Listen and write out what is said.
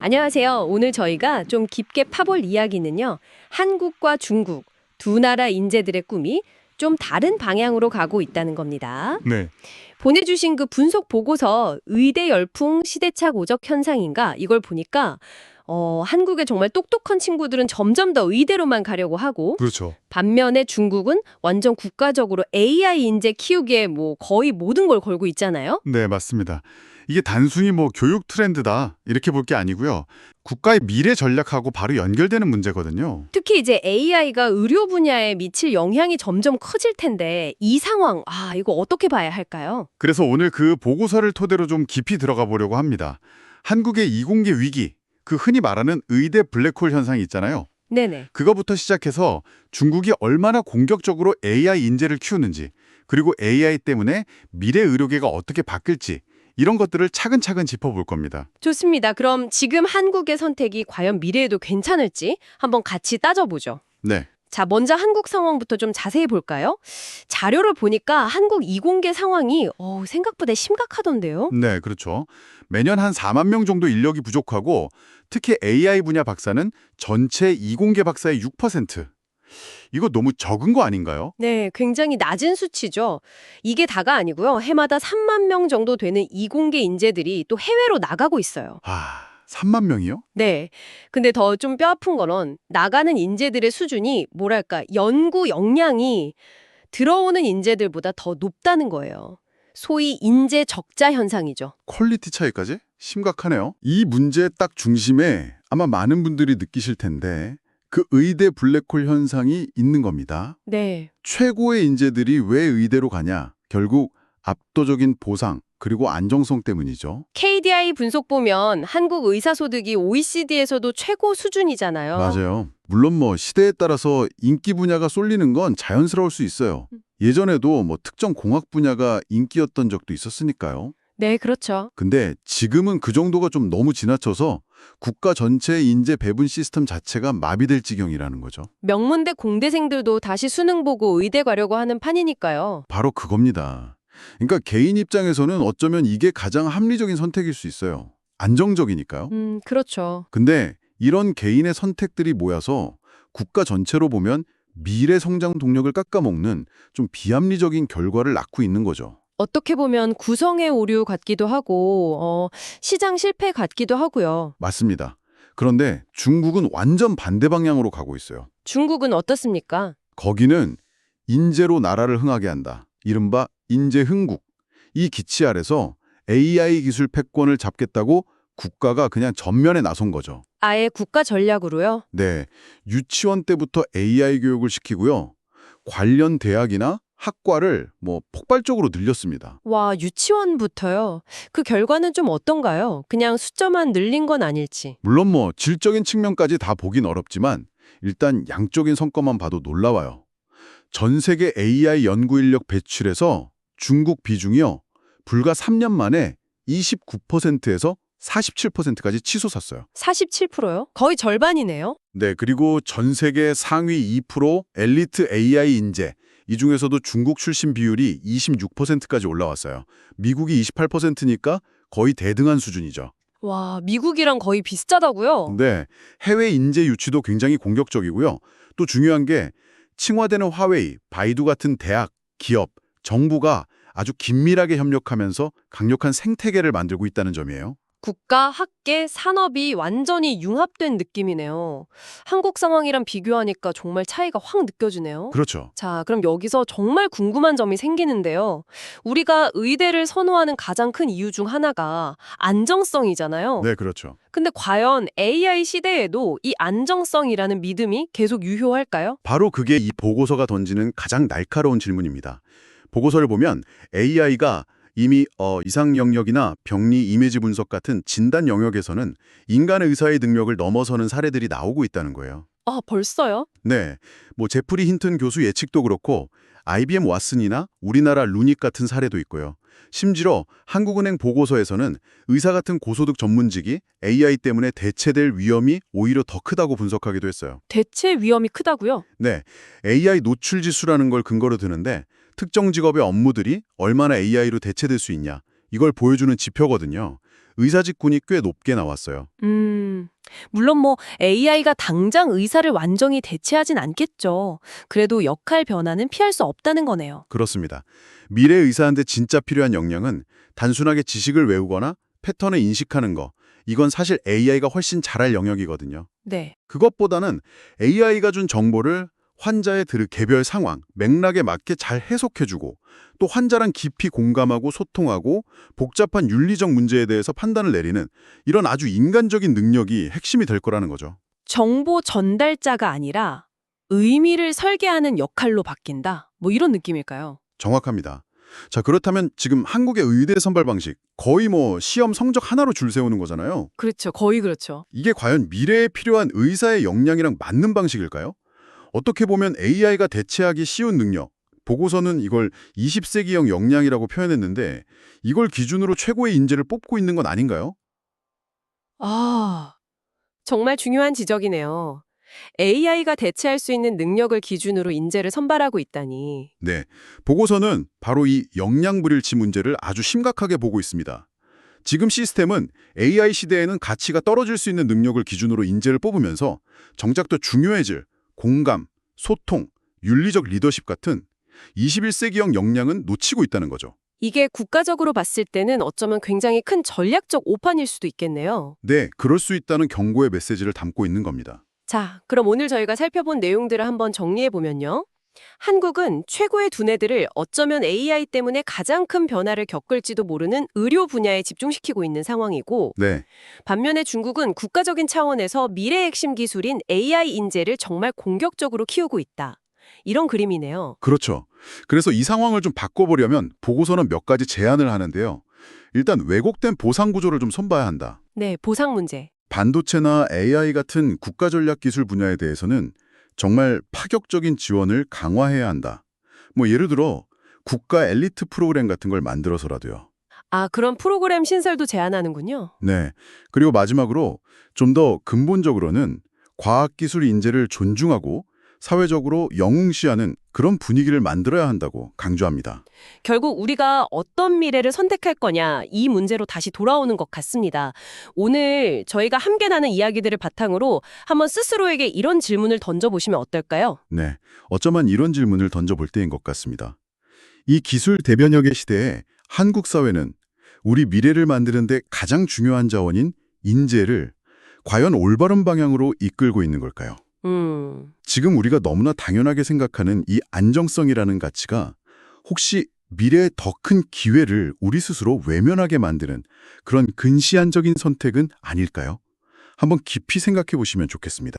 안녕하세요. 오늘 저희가 좀 깊게 파볼 이야기는요. 한국과 중국 두 나라 인재들의 꿈이 좀 다른 방향으로 가고 있다는 겁니다. 네. 보내주신 그 분석 보고서 의대 열풍 시대착 오적 현상인가 이걸 보니까 어, 한국의 정말 똑똑한 친구들은 점점 더 의대로만 가려고 하고 그렇죠. 반면에 중국은 완전 국가적으로 AI 인재 키우기에 뭐 거의 모든 걸 걸고 있잖아요. 네, 맞습니다. 이게 단순히 뭐 교육 트렌드다 이렇게 볼 게 아니고요. 국가의 미래 전략하고 바로 연결되는 문제거든요. 특히 이제 AI가 의료 분야에 미칠 영향이 점점 커질 텐데 이 상황 아 이거 어떻게 봐야 할까요? 그래서 오늘 그 보고서를 토대로 좀 깊이 들어가 보려고 합니다. 한국의 이공계 위기, 그 흔히 말하는 의대 블랙홀 현상이 있잖아요. 네네. 그거부터 시작해서 중국이 얼마나 공격적으로 AI 인재를 키우는지, 그리고 AI 때문에 미래 의료계가 어떻게 바뀔지 이런 것들을 차근차근 짚어볼 겁니다. 좋습니다. 그럼 지금 한국의 선택이 과연 미래에도 괜찮을지 한번 같이 따져보죠. 네. 자, 먼저 한국 상황부터 좀 자세히 볼까요? 자료를 보니까 한국 이공계 상황이 어, 생각보다 심각하던데요. 네, 그렇죠. 매년 한 4만 명 정도 인력이 부족하고 특히 AI 분야 박사는 전체 이공계 박사의 6%. 이거 너무 적은 거 아닌가요? 네, 굉장히 낮은 수치죠. 이게 다가 아니고요. 해마다 3만 명 정도 되는 이공계 인재들이 또 해외로 나가고 있어요. 아, 3만 명이요? 네. 근데 더 좀 뼈아픈 거는 나가는 인재들의 수준이 뭐랄까 연구 역량이 들어오는 인재들보다 더 높다는 거예요. 소위 인재 적자 현상이죠. 퀄리티 차이까지? 심각하네요. 이 문제 딱 중심에 아마 많은 분들이 느끼실 텐데 그 의대 블랙홀 현상이 있는 겁니다. 네. 최고의 인재들이 왜 의대로 가냐? 결국 압도적인 보상 그리고 안정성 때문이죠. KDI 분석 보면 한국 의사 소득이 OECD에서도 최고 수준이잖아요. 맞아요. 물론 뭐 시대에 따라서 인기 분야가 쏠리는 건 자연스러울 수 있어요. 예전에도 뭐 특정 공학 분야가 인기였던 적도 있었으니까요. 네, 그렇죠. 근데 지금은 그 정도가 좀 너무 지나쳐서 국가 전체의 인재 배분 시스템 자체가 마비될 지경이라는 거죠. 명문대 공대생들도 다시 수능 보고 의대 가려고 하는 판이니까요. 바로 그겁니다. 그러니까 개인 입장에서는 어쩌면 이게 가장 합리적인 선택일 수 있어요. 안정적이니까요. 음, 그렇죠. 근데 이런 개인의 선택들이 모여서 국가 전체로 보면 미래 성장 동력을 깎아먹는 좀 비합리적인 결과를 낳고 있는 거죠. 어떻게 보면 구성의 오류 같기도 하고 어, 시장 실패 같기도 하고요. 맞습니다. 그런데 중국은 완전 반대 방향으로 가고 있어요. 중국은 어떻습니까? 거기는 인재로 나라를 흥하게 한다. 이른바 인재 흥국. 이 기치 아래서 AI 기술 패권을 잡겠다고 국가가 그냥 전면에 나선 거죠. 아예 국가 전략으로요? 네, 유치원 때부터 AI 교육을 시키고요. 관련 대학이나 학과를 뭐 폭발적으로 늘렸습니다. 와, 유치원부터요? 그 결과는 좀 어떤가요? 그냥 숫자만 늘린 건 아닐지. 물론 뭐 질적인 측면까지 다 보긴 어렵지만 일단 양적인 성과만 봐도 놀라워요. 전 세계 AI 연구 인력 배출에서 중국 비중이요. 불과 3년 만에 29%에서 47%까지 치솟았어요. 47%요? 거의 절반이네요. 네, 그리고 전 세계 상위 2% 엘리트 AI 인재, 이 중에서도 중국 출신 비율이 26%까지 올라왔어요. 미국이 28%니까 거의 대등한 수준이죠. 와, 미국이랑 거의 비슷하다고요? 네, 해외 인재 유치도 굉장히 공격적이고요. 또 중요한 게 칭화되는 화웨이, 바이두 같은 대학, 기업, 정부가 아주 긴밀하게 협력하면서 강력한 생태계를 만들고 있다는 점이에요. 국가, 학계, 산업이 완전히 융합된 느낌이네요. 한국 상황이랑 비교하니까 정말 차이가 확 느껴지네요. 그렇죠. 자, 그럼 여기서 정말 궁금한 점이 생기는데요. 우리가 의대를 선호하는 가장 큰 이유 중 하나가 안정성이잖아요. 네, 그렇죠. 근데 과연 AI 시대에도 이 안정성이라는 믿음이 계속 유효할까요? 바로 그게 이 보고서가 던지는 가장 날카로운 질문입니다. 보고서를 보면 AI가 이미 어, 이상 영역이나 병리 이미지 분석 같은 진단 영역에서는 인간의 의사의 능력을 넘어서는 사례들이 나오고 있다는 거예요. 아, 벌써요? 네, 뭐 제프리 힌튼 교수 예측도 그렇고 IBM 왓슨이나 우리나라 루닉 같은 사례도 있고요. 심지어 한국은행 보고서에서는 의사 같은 고소득 전문직이 AI 때문에 대체될 위험이 오히려 더 크다고 분석하기도 했어요. 대체 위험이 크다고요? 네, AI 노출 지수라는 걸 근거로 드는데 특정 직업의 업무들이 얼마나 AI로 대체될 수 있냐 이걸 보여주는 지표거든요. 의사직군이 꽤 높게 나왔어요. 음, 물론 뭐 AI가 당장 의사를 완전히 대체하진 않겠죠. 그래도 역할 변화는 피할 수 없다는 거네요. 그렇습니다. 미래 의사한테 진짜 필요한 역량은 단순하게 지식을 외우거나 패턴을 인식하는 거. 이건 사실 AI가 훨씬 잘할 영역이거든요. 네. 그것보다는 AI가 준 정보를 환자의 들 개별 상황, 맥락에 맞게 잘 해석해주고 또 환자랑 깊이 공감하고 소통하고 복잡한 윤리적 문제에 대해서 판단을 내리는 이런 아주 인간적인 능력이 핵심이 될 거라는 거죠. 정보 전달자가 아니라 의미를 설계하는 역할로 바뀐다. 뭐 이런 느낌일까요? 정확합니다. 자, 그렇다면 지금 한국의 의대 선발 방식 거의 뭐 시험 성적 하나로 줄 세우는 거잖아요. 그렇죠. 거의 그렇죠. 이게 과연 미래에 필요한 의사의 역량이랑 맞는 방식일까요? 어떻게 보면 AI가 대체하기 쉬운 능력, 보고서는 이걸 20세기형 역량이라고 표현했는데 이걸 기준으로 최고의 인재를 뽑고 있는 건 아닌가요? 아, 정말 중요한 지적이네요. AI가 대체할 수 있는 능력을 기준으로 인재를 선발하고 있다니. 네, 보고서는 바로 이 역량 불일치 문제를 아주 심각하게 보고 있습니다. 지금 시스템은 AI 시대에는 가치가 떨어질 수 있는 능력을 기준으로 인재를 뽑으면서 정작 더 중요해질 공감, 소통, 윤리적 리더십 같은 21세기형 역량은 놓치고 있다는 거죠. 이게 국가적으로 봤을 때는 어쩌면 굉장히 큰 전략적 오판일 수도 있겠네요. 네, 그럴 수 있다는 경고의 메시지를 담고 있는 겁니다. 자, 그럼 오늘 저희가 살펴본 내용들을 한번 정리해 보면요. 한국은 최고의 두뇌들을 어쩌면 AI 때문에 가장 큰 변화를 겪을지도 모르는 의료 분야에 집중시키고 있는 상황이고 네, 반면에 중국은 국가적인 차원에서 미래 핵심 기술인 AI 인재를 정말 공격적으로 키우고 있다. 이런 그림이네요. 그렇죠. 그래서 이 상황을 좀 바꿔보려면 보고서는 몇 가지 제안을 하는데요. 일단 왜곡된 보상 구조를 좀 손봐야 한다. 네, 보상 문제. 반도체나 AI 같은 국가 전략 기술 분야에 대해서는 정말 파격적인 지원을 강화해야 한다. 뭐 예를 들어 국가 엘리트 프로그램 같은 걸 만들어서라도요. 아, 그런 프로그램 신설도 제안하는군요. 네. 그리고 마지막으로 좀 더 근본적으로는 과학기술 인재를 존중하고 사회적으로 영웅시하는 그런 분위기를 만들어야 한다고 강조합니다. 결국 우리가 어떤 미래를 선택할 거냐 이 문제로 다시 돌아오는 것 같습니다. 오늘 저희가 함께 나눈 이야기들을 바탕으로 한번 스스로에게 이런 질문을 던져보시면 어떨까요? 네. 어쩌면 이런 질문을 던져볼 때인 것 같습니다. 이 기술 대변혁의 시대에 한국 사회는 우리 미래를 만드는 데 가장 중요한 자원인 인재를 과연 올바른 방향으로 이끌고 있는 걸까요? 음, 지금 우리가 너무나 당연하게 생각하는 이 안정성이라는 가치가 혹시 미래의 더 큰 기회를 우리 스스로 외면하게 만드는 그런 근시안적인 선택은 아닐까요? 한번 깊이 생각해 보시면 좋겠습니다.